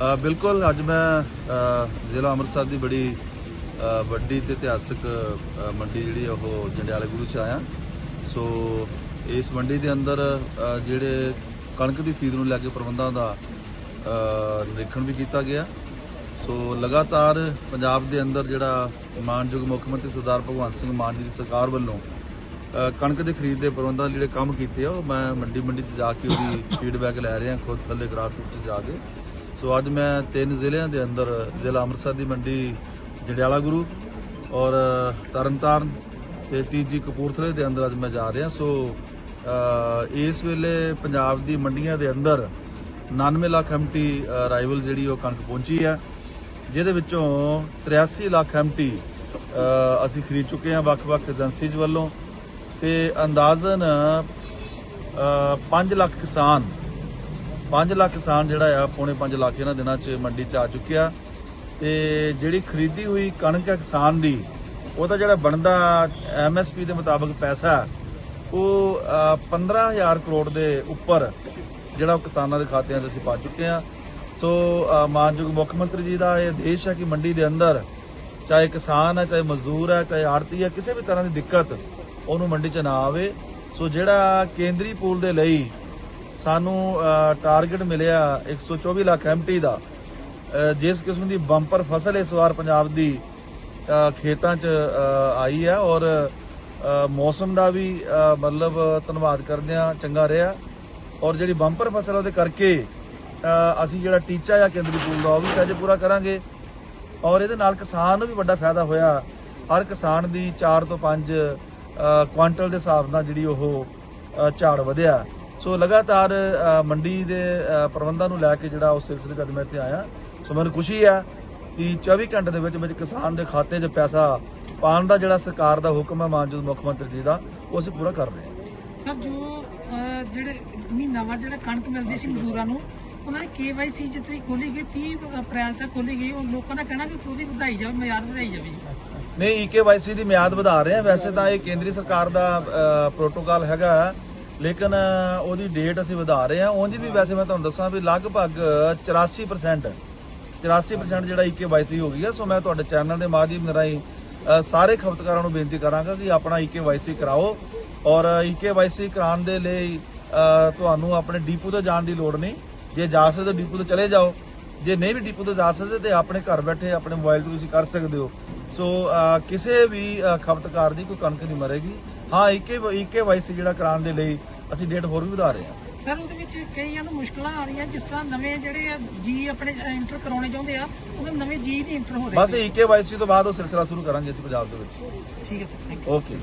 ਬਿਲਕੁਲ, ਅੱਜ ਮੈਂ ਜ਼ਿਲ੍ਹਾ ਅੰਮ੍ਰਿਤਸਰ ਦੀ ਬੜੀ ਵੱਡੀ ਤੇ ਇਤਿਹਾਸਕ ਮੰਡੀ ਜਿਹੜੀ ਆ, ਉਹ ਜੰਡਿਆਲੇ ਗੁਰੂ ਚ ਆਇਆ। ਸੋ, ਇਸ ਮੰਡੀ ਦੇ ਅੰਦਰ ਜਿਹੜੇ ਕਣਕ ਦੀ ਖਰੀਦ ਨੂੰ ਲੈ ਕੇ ਪ੍ਰਬੰਧਾਂ ਦਾ ਨਿਰੀਖਣ ਵੀ ਕੀਤਾ ਗਿਆ। ਸੋ, ਲਗਾਤਾਰ ਪੰਜਾਬ ਦੇ ਅੰਦਰ ਜਿਹੜਾ ਮਾਨਯੋਗ ਮੁੱਖ ਮੰਤਰੀ ਸਰਦਾਰ ਭਗਵੰਤ ਸਿੰਘ ਮਾਨ ਜੀ ਦੀ ਸਰਕਾਰ ਵੱਲੋਂ ਕਣਕ ਦੇ ਖਰੀਦ ਦੇ ਪ੍ਰਬੰਧਾਂ ਦੇ ਜਿਹੜੇ ਕੰਮ ਕੀਤੇ ਆ, ਉਹ ਮੈਂ ਮੰਡੀ ਮੰਡੀ 'ਚ ਜਾ ਕੇ ਉਹਦੀ ਫੀਡਬੈਕ ਲੈ ਰਿਹਾ, ਖੁਦ ਥੱਲੇ ਗ੍ਰਾਸਰੂਟ 'ਚ ਜਾ ਕੇ। ਸੋ ਅੱਜ ਮੈਂ ਤਿੰਨ ਜ਼ਿਲ੍ਹਿਆਂ ਦੇ ਅੰਦਰ ਜ਼ਿਲ੍ਹਾ ਅੰਮ੍ਰਿਤਸਰ ਦੀ ਮੰਡੀ ਜੰਡਿਆਲਾ ਗੁਰੂ ਔਰ ਤਰਨਤਾਰਨ ਤੇ ਤੀਜੀ ਕਪੂਰਥਲੇ ਦੇ ਅੰਦਰ ਅੱਜ ਮੈਂ ਜਾ ਰਿਹਾ। ਸੋ ਇਸ ਵੇਲੇ ਪੰਜਾਬ ਦੀ ਮੰਡੀਆਂ ਦੇ ਅੰਦਰ 99 ਲੱਖ ਐਮਟੀ ਰਾਈਵਲ ਜਿਹੜੀ ਉਹ ਕਣਕ ਪਹੁੰਚੀ ਹੈ, ਜਿਹਦੇ ਵਿੱਚੋਂ 83 ਲੱਖ ਐਮਟੀ ਅਸੀਂ ਖਰੀਦ ਚੁੱਕੇ ਹਾਂ ਵੱਖ-ਵੱਖ ਏਜੰਸੀਜ਼ ਵੱਲੋਂ ਤੇ ਅੰਦਾਜ਼ਨ 5 ਲੱਖ ਕਿਸਾਨ 5 ਲੱਖ ਕਿਸਾਨ ਜਿਹੜਾ ਆ ਪੌਣੇ 5 ਲੱਖ ਇਹਨਾਂ ਦਿਨਾਂ 'ਚ ਮੰਡੀ 'ਚ ਆ ਚੁੱਕਿਆ ਤੇ ਜਿਹੜੀ ਖਰੀਦੀ ਹੋਈ ਕਣਕ ਹੈ ਕਿਸਾਨ ਦੀ ਉਹਦਾ ਜਿਹੜਾ ਬਣਦਾ ਐਮਐਸਪੀ ਦੇ ਮੁਤਾਬਕ ਪੈਸਾ ਉਹ ਅ, 15000 ਕਰੋੜ ਦੇ ਉੱਪਰ ਜਿਹੜਾ ਉਹ ਕਿਸਾਨਾਂ ਦੇ ਖਾਤਿਆਂ 'ਚ ਅਸੀਂ ਪਾ ਚੁੱਕੇ ਹਾਂ ਸੋ ਮਾਨਯੋਗ ਮੁੱਖ ਮੰਤਰੀ ਜੀ ਦਾ ਇਹ ਆਦੇਸ਼ ਹੈ ਕਿ ਮੰਡੀ ਦੇ ਅੰਦਰ ਚਾਹੇ ਕਿਸਾਨ ਹੈ ਚਾਹੇ ਮਜ਼ਦੂਰ ਹੈ ਚਾਹੇ ਆੜਤੀ ਹੈ ਕਿਸੇ ਵੀ ਤਰ੍ਹਾਂ ਦੀ ਦਿੱਕਤ ਉਹਨੂੰ ਮੰਡੀ 'ਚ ਨਾ ਆਵੇ। ਸੋ ਜਿਹੜਾ ਕੇਂਦਰੀ ਪੂਲ ਦੇ ਲਈ ਸਾਨੂੰ ਟਾਰਗੇਟ ਮਿਲਿਆ 124 ਲੱਖ ਐਮਟੀ ਦਾ। ਜਿਸ ਕਿਸਮ ਦੀ ਬੰਪਰ ਫਸਲ ਇਸ ਵਾਰ ਪੰਜਾਬ ਦੀ ਖੇਤਾਂ 'ਚ ਆਈ ਹੈ ਔਰ ਮੌਸਮ ਦਾ ਵੀ ਮਤਲਬ ਧੰਨਵਾਦ ਕਰਦੇ ਆ ਚੰਗਾ ਰਿਹਾ। ਔਰ ਜਿਹੜੀ ਬੰਪਰ ਫਸਲ ਉਹਦੇ ਕਰਕੇ ਅਸੀਂ ਜਿਹੜਾ ਟੀਚਾ ਆ ਕੇਂਦਰੀ ਪੂਲ ਦਾ, ਉਹ ਵੀ ਸਹਿਜ ਪੂਰਾ ਕਰਾਂਗੇ। ਔਰ ਇਹਦੇ ਨਾਲ ਕਿਸਾਨ ਨੂੰ ਵੀ ਵੱਡਾ ਫਾਇਦਾ ਹੋਇਆ। ਹਰ ਕਿਸਾਨ ਦੀ 4 ਤੋਂ 5 ਕੁਆਂਟਲ ਦੇ ਹਿਸਾਬ ਨਾਲ ਜਿਹੜੀ ਉਹ ਝਾੜ ਵਧਿਆ। ਸੋ ਲਗਾਤਾਰ ਮੰਡੀ ਦੇ ਪ੍ਰਬੰਧਾਂ ਨੂੰ ਲੈ ਕੇ ਜਿਹੜਾ ਉਸ ਸਿਲਸਿਲੇ 'ਚ ਅੱਜ ਮੈਂ ਇੱਥੇ ਆਇਆ। ਸੋ ਮੈਨੂੰ ਖੁਸ਼ੀ ਆ ਕਿ 24 ਘੰਟੇ ਦੇ ਵਿੱਚ ਵਿੱਚ ਕਿਸਾਨ ਦੇ ਖਾਤੇ 'ਚ ਪੈਸਾ ਪਾਉਣ ਦਾ ਜਿਹੜਾ ਸਰਕਾਰ ਦਾ ਹੁਕਮ ਹੈ ਮਾਨਯੋਗ ਮੁੱਖ ਮੰਤਰੀ ਜੀ ਦਾ ਉਹ ਅਸੀਂ ਪੂਰਾ ਕਰ ਰਹੇ ਹਾਂ। ਸਰ ਜੋ ਜਿਹੜੇ ਮਹੀਨਾਵਾਰ ਜਿਹੜਾ ਕਣਕ ਮਿਲਦੀ ਸੀ ਮਜ਼ਦੂਰਾਂ ਨੂੰ ਉਹਨਾਂ ਦੀ ਕੇਵਾਈਸੀ ਜਿੱਥੇ ਖੋਲੀ ਗਈ 30 ਅਪ੍ਰੈਲ ਤੱਕ ਖੋਲੀ ਗਈ ਉਹ ਲੋਕਾਂ ਦਾ ਕਹਿਣਾ ਕਿ ਉਹਦੀ ਵਧਾਈ ਜਾਵੇ ਮਿਆਦ ਵਧਾਈ ਜਾਵੇ ਨਹੀਂ ਈਕੇਵਾਈਸੀ ਦੀ ਮਿਆਦ ਵਧਾ ਰਹੇ ਆ ਵੈਸੇ ਤਾਂ ਇਹ ਕੇਂਦਰੀ ਸਰਕਾਰ ਦਾ ਪ੍ਰੋਟੋਕਾਲ ਹੈਗਾ। ਲੇਕਿਨ ਉਹਦੀ ਡੇਟ ਅਸੀਂ ਵਧਾ ਰਹੇ ਹਾਂ। ਉਂਝ ਵੀ ਵੈਸੇ ਮੈਂ ਤੁਹਾਨੂੰ ਦੱਸਾਂ ਵੀ ਲਗਭਗ 84% 84% ਜਿਹੜਾ ਈਕੇਵਾਈਸੀ ਹੋ ਗਈ ਹੈ। ਸੋ ਮੈਂ ਤੁਹਾਡੇ ਚੈਨਲ ਦੇ ਮਾਧਿਅਮ ਰਾਹੀਂ ਸਾਰੇ ਖਪਤਕਾਰਾਂ ਨੂੰ ਬੇਨਤੀ ਕਰਾਂਗਾ ਕਿ ਆਪਣਾ ਈਕੇਵਾਈਸੀ ਕਰਾਓ। ਔਰ ਈਕੇਵਾਈਸੀ ਕਰਾਉਣ ਦੇ ਲਈ ਤੁਹਾਨੂੰ ਆਪਣੇ ਡੀਪੂ ਤੇ ਜਾਣ ਦੀ ਲੋੜ ਨਹੀਂ। ਜੇ ਜਾ ਸਕਦੇ ਹੋ ਡੀਪੂ ਤੇ ਚਲੇ ਜਾਓ ਜੇ ਨਹੀਂ ਵੀ ਡੀਪੂ ਤੋਂ ਜਾ ਸਕਦੇ ਤੇ ਆਪਣੇ ਘਰ ਬੈਠੇ ਆਪਣੇ ਮੋਬਾਈਲ ਤੋਂ ਤੁਸੀਂ ਕਰ ਸਕਦੇ ਹੋ। ਸੋ ਕਿਸੇ ਵੀ ਖਪਤਕਾਰ ਦੀ ਕੋਈ ਕਣਕ ਨਹੀਂ ਮਰੇਗੀ। ਹਾਂ ਈਕੇ ਈਕੇਵਾਈਸੀ ਜਿਹੜਾ ਕਰਾਉਣ ਦੇ ਲਈ ਅਸੀਂ ਡੇਟ ਹੋਰ ਵੀ ਵਧਾ ਰਹੇ ਹਾਂ। ਸਰ ਉਹਦੇ ਵਿੱਚ ਕਈਆਂ ਨੂੰ ਮੁਸ਼ਕਲਾਂ ਆ ਰਹੀਆਂ ਜਿਸ ਤਰ੍ਹਾਂ ਨਵੇਂ ਜਿਹੜੇ ਆ ਜੀ ਆਪਣੇ ਐਂਟਰ ਕਰਾਉਣੇ ਚਾਹੁੰਦੇ ਆ ਉਹਨਾਂ ਨਵੇਂ ਜੀ ਨਹੀਂ ਐਂਟਰ ਹੋ ਰਹੇ। ਬਸ ਈਕੇਵਾਈਸੀ ਤੋਂ ਬਾਅਦ ਉਹ ਸਿਲਸਿਲਾ ਸ਼ੁਰੂ ਕਰਾਂਗੇ ਅਸੀਂ ਪੰਜਾਬ ਦੇ ਵਿੱਚ। ਠੀਕ ਹੈ ਸਰ ਓਕੇ